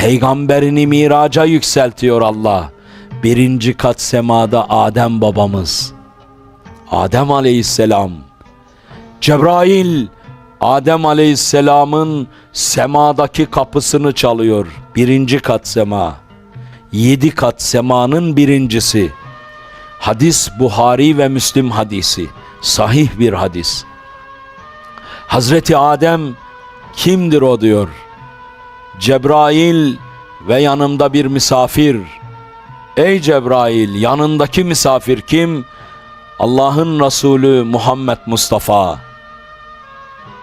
Peygamberini miraca yükseltiyor Allah. Birinci kat semada Adem babamız. Adem aleyhisselam. Cebrail Adem aleyhisselamın semadaki kapısını çalıyor. Birinci kat sema. Yedi kat semanın birincisi. Hadis Buhari ve Müslim hadisi. Sahih bir hadis. Hazreti Adem kimdir o diyor. Cebrail ve yanımda bir misafir. Ey Cebrail yanındaki misafir kim? Allah'ın Resulü Muhammed Mustafa.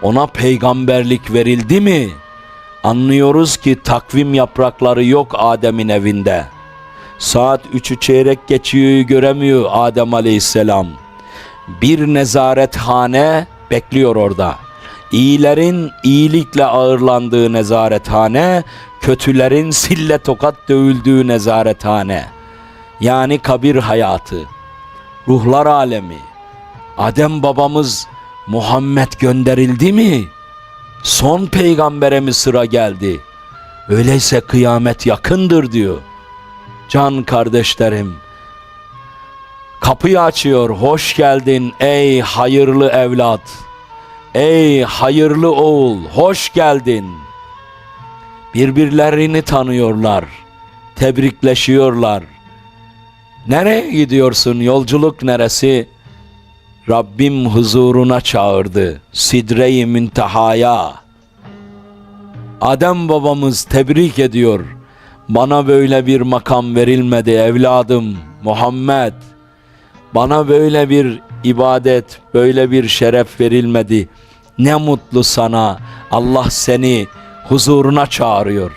Ona peygamberlik verildi mi? Anlıyoruz ki takvim yaprakları yok Adem'in evinde. Saat üçü çeyrek geçiyor göremiyor Adem aleyhisselam. Bir nezarethane bekliyor orada. İyilerin iyilikle ağırlandığı nezarethane, kötülerin sille tokat dövüldüğü nezarethane. Yani kabir hayatı, ruhlar alemi. Adem babamız Muhammed gönderildi mi? Son peygambere mi sıra geldi? Öyleyse kıyamet yakındır diyor. Can kardeşlerim, kapıyı açıyor. Hoş geldin ey hayırlı evlat. Ey hayırlı oğul, hoş geldin. Birbirlerini tanıyorlar, tebrikleşiyorlar. Nereye gidiyorsun? Yolculuk neresi? Rabbim huzuruna çağırdı. Sidre-i müntehaya. Adem babamız tebrik ediyor. Bana böyle bir makam verilmedi evladım Muhammed. Bana böyle bir ibadet, böyle bir şeref verilmedi. Ne mutlu sana. Allah seni huzuruna çağırıyor.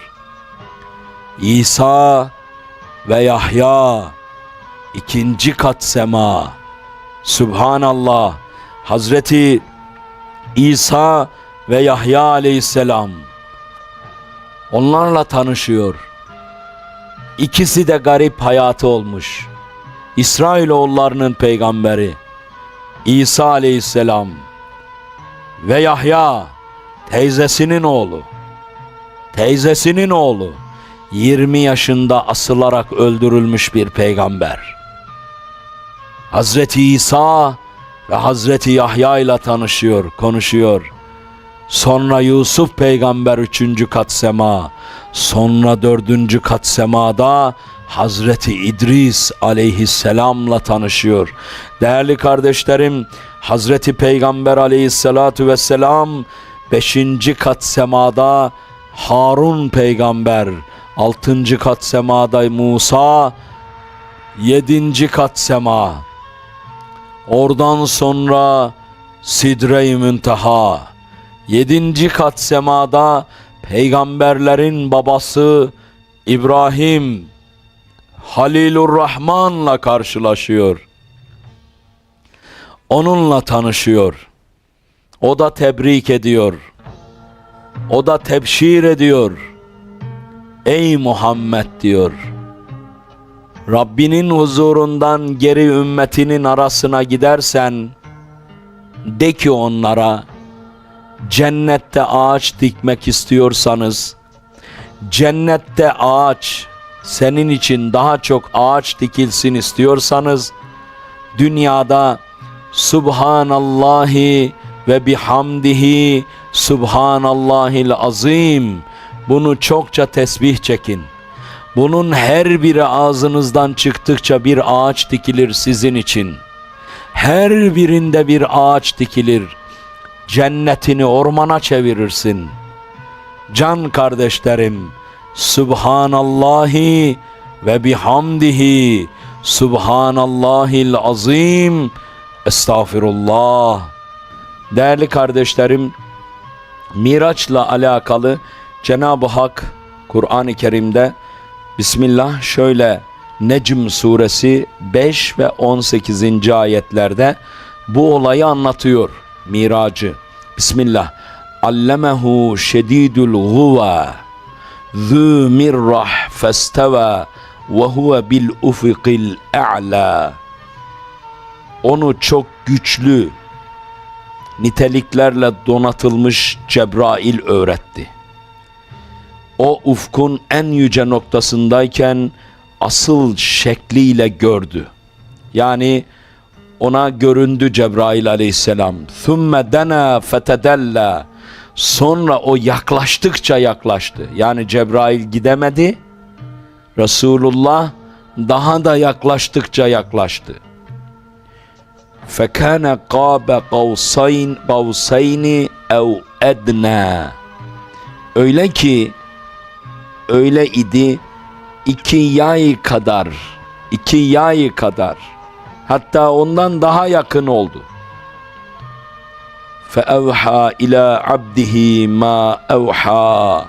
İsa ve Yahya ikinci kat sema. Subhanallah. Hazreti İsa ve Yahya aleyhisselam onlarla tanışıyor. İkisi de garip hayatı olmuş. İsrailoğullarının peygamberi İsa aleyhisselam ve Yahya teyzesinin oğlu. Teyzesinin oğlu 20 yaşında asılarak öldürülmüş bir peygamber. Hazreti İsa ve Hazreti Yahya ile tanışıyor, konuşuyor. Sonra Yusuf peygamber üçüncü kat sema, sonra dördüncü kat semada Hazreti İdris aleyhisselamla tanışıyor. Değerli kardeşlerim, Hazreti Peygamber aleyhissalatu vesselam beşinci kat semada Harun peygamber, altıncı kat semada Musa, yedinci kat sema. Oradan sonra Sidre-i Münteha, yedinci kat semada peygamberlerin babası İbrahim Halilur Rahman'la karşılaşıyor. Onunla tanışıyor. O da tebrik ediyor. O da tebşir ediyor. Ey Muhammed diyor. Rabbinin huzurundan geri ümmetinin arasına gidersen de ki onlara cennette ağaç dikmek istiyorsanız cennette ağaç senin için daha çok ağaç dikilsin istiyorsanız dünyada Subhanallahi ve bihamdihi Subhanallahil azim bunu çokça tesbih çekin. Bunun her biri ağzınızdan çıktıkça bir ağaç dikilir sizin için. Her birinde bir ağaç dikilir. Cennetini ormana çevirirsin. Can kardeşlerim, Subhanallahi ve bihamdihi Subhanallahil azim Estağfirullah Değerli kardeşlerim Miraç'la alakalı Cenab-ı Hak Kur'an-ı Kerim'de Bismillah şöyle Necm suresi 5 ve 18. ayetlerde bu olayı anlatıyor Miracı. Bismillah. Allemehu şedidul guva ذُو مِرَّةٍ فَاسْتَوَى وَهُوَ بِالْاُفِقِ الْاَعْلَى Onu çok güçlü niteliklerle donatılmış Cebrail öğretti. o ufkun en yüce noktasındayken asıl şekliyle gördü. Yani ona göründü Cebrail aleyhisselam. ثُمَّ دَنَا فَتَدَلَّا Sonra o yaklaştıkça yaklaştı. Yani Cebrail gidemedi. Resulullah daha da yaklaştıkça yaklaştı. Fekane qabe qavsayn qavsayni ev edna. Öyle ki öyle idi iki yay kadar, iki yay kadar. Hatta ondan daha yakın oldu. فَاَوْحَى اِلَى عَبْدِهِ مَا اَوْحَى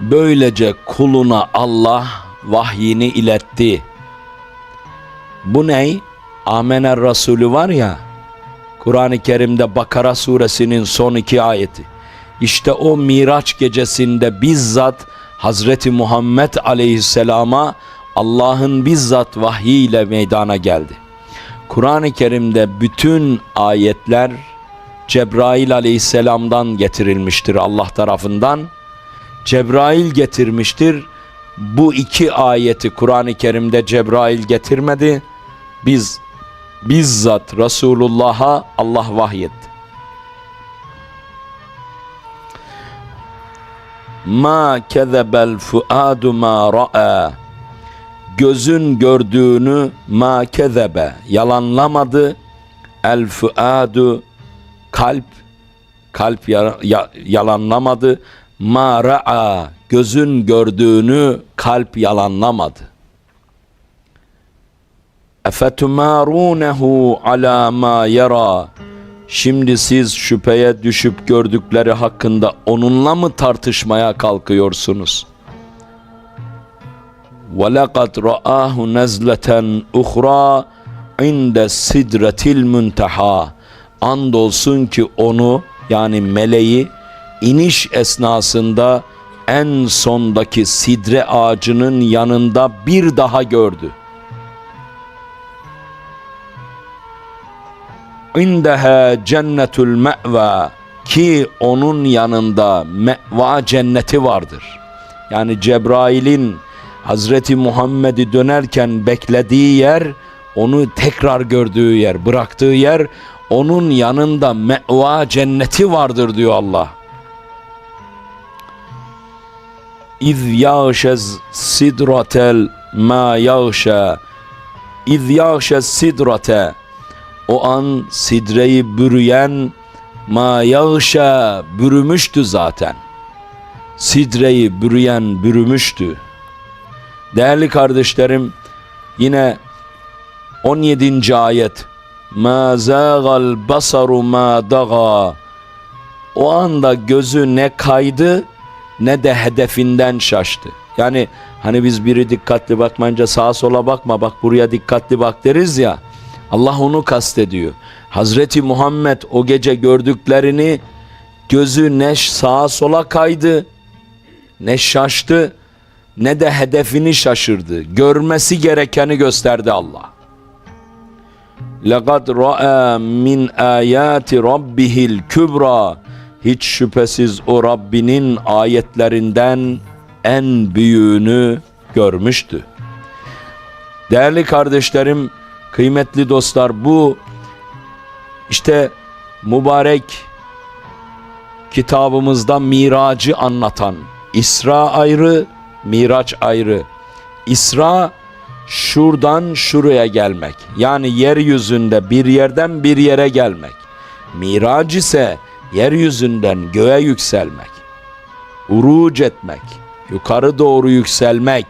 Böylece kuluna Allah vahyini iletti. Bu ney? Amener Resulü var ya, Kur'an-ı Kerim'de Bakara suresinin son iki ayeti. İşte o Miraç gecesinde bizzat Hazreti Muhammed aleyhisselama Allah'ın bizzat vahyiyle meydana geldi. Kur'an-ı Kerim'de bütün ayetler Cebrail aleyhisselamdan getirilmiştir Allah tarafından. Cebrail getirmiştir. Bu iki ayeti Kur'an-ı Kerim'de Cebrail getirmedi. Biz bizzat Resulullah'a Allah vahyetti. Ma kezebel fuadu ma ra'a Gözün gördüğünü ma kezebe yalanlamadı. El fuadu kalp kalp ya- ya- yalanlamadı. Ma ra'a gözün gördüğünü kalp yalanlamadı. Efetumârûnehu alâ mâ yara. Şimdi siz şüpheye düşüp gördükleri hakkında onunla mı tartışmaya kalkıyorsunuz? وَلَقَدْ رَآهُ نَزْلَةً اُخْرَى عِنْدَ سِدْرَةِ الْمُنْتَحَى Andolsun ki onu yani meleği iniş esnasında en sondaki sidre ağacının yanında bir daha gördü. indeha cennetul me'va ki onun yanında me'va cenneti vardır. Yani Cebrail'in Hazreti Muhammed'i dönerken beklediği yer, onu tekrar gördüğü yer, bıraktığı yer, onun yanında me'va cenneti vardır diyor Allah. İz yağşez sidratel ma yağşa İz yağşez sidrate o an sidreyi bürüyen ma yağşa bürümüştü zaten. Sidreyi bürüyen bürümüştü. Değerli kardeşlerim yine 17. ayet Ma zâgal basaru ma daga O anda gözü ne kaydı ne de hedefinden şaştı. Yani hani biz biri dikkatli bakmayınca sağa sola bakma bak buraya dikkatli bak deriz ya. Allah onu kastediyor. Hazreti Muhammed o gece gördüklerini gözü ne sağa sola kaydı ne şaştı ne de hedefini şaşırdı. Görmesi gerekeni gösterdi Allah. لَقَدْ رَأَى مِنْ آيَاتِ رَبِّهِ الْكُبْرَى Hiç şüphesiz o Rabbinin ayetlerinden en büyüğünü görmüştü. Değerli kardeşlerim, kıymetli dostlar bu işte mübarek kitabımızda miracı anlatan İsra ayrı, Miraç ayrı. İsra şuradan şuraya gelmek. Yani yeryüzünde bir yerden bir yere gelmek. Mirac ise yeryüzünden göğe yükselmek. Uruc etmek, yukarı doğru yükselmek.